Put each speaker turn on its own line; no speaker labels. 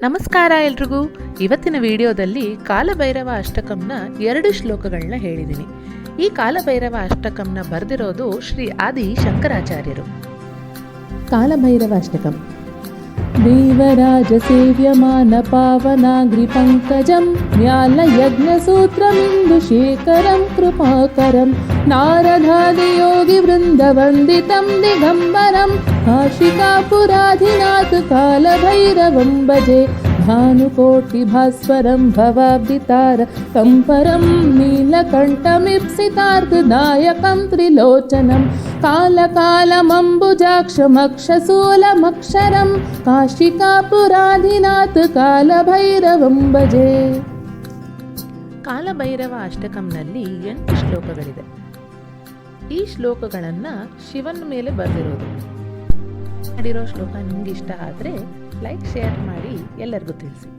ನಮಸ್ಕಾರ ಎಲ್ರಿಗೂ. ಇವತ್ತಿನ ವಿಡಿಯೋದಲ್ಲಿ ಕಾಲಭೈರವ ಅಷ್ಟಕಂನ ಎರಡು ಶ್ಲೋಕಗಳನ್ನ ಹೇಳಿದ್ದೀನಿ ಈ ಕಾಲಭೈರವ ಅಷ್ಟಕಂನ ಬರೆದಿರೋದು ಶ್ರೀ ಆದಿ ಶಂಕರಾಚಾರ್ಯರು. ಕಾಲಭೈರವ ಅಷ್ಟಕಂ. ದೇವರಾಜ ಸೇವ್ಯಮಾನ ಪಾವನಾಗ್ರಿ ಪಂಕಜಂ ಮ್ಯಾಲ ಯಜ್ಞ ಸೂತ್ರಮಿಂದು ಶೇಖರಂ ಕೃಪಾಕರಂ, ನಾರದಾದಿ नारदादियोगिवृन्दवन्दितं दिगम्बरं काशिकापुराधिनाथ कालभैरवं भजे भानुकोटिभास्वरं भवाब्दितार कम्परं नीलकण्ठमीप्सितार्धदायकं त्रिलोचनं कालकालमम्बुजाक्षमक्षशूलमक्षरं काशिकापुराधिनाथ ಕಾಲಭೈರವಂ ಭಜೆ ಕಾಲಭೈರವ ಅಷ್ಟಕಂನಲ್ಲಿ ಎಂಟು ಶ್ಲೋಕಗಳಿದೆ ಈ ಶ್ಲೋಕಗಳನ್ನು ಶಿವನ ಮೇಲೆ ಬರೆದಿರೋದು. ಮಾಡಿರೋ ಶ್ಲೋಕ ನಿಮ್ಗೆ ಇಷ್ಟ ಆದರೆ ಲೈಕ್ ಶೇರ್ ಮಾಡಿ ಎಲ್ಲರಿಗೂ ತಿಳಿಸಿ.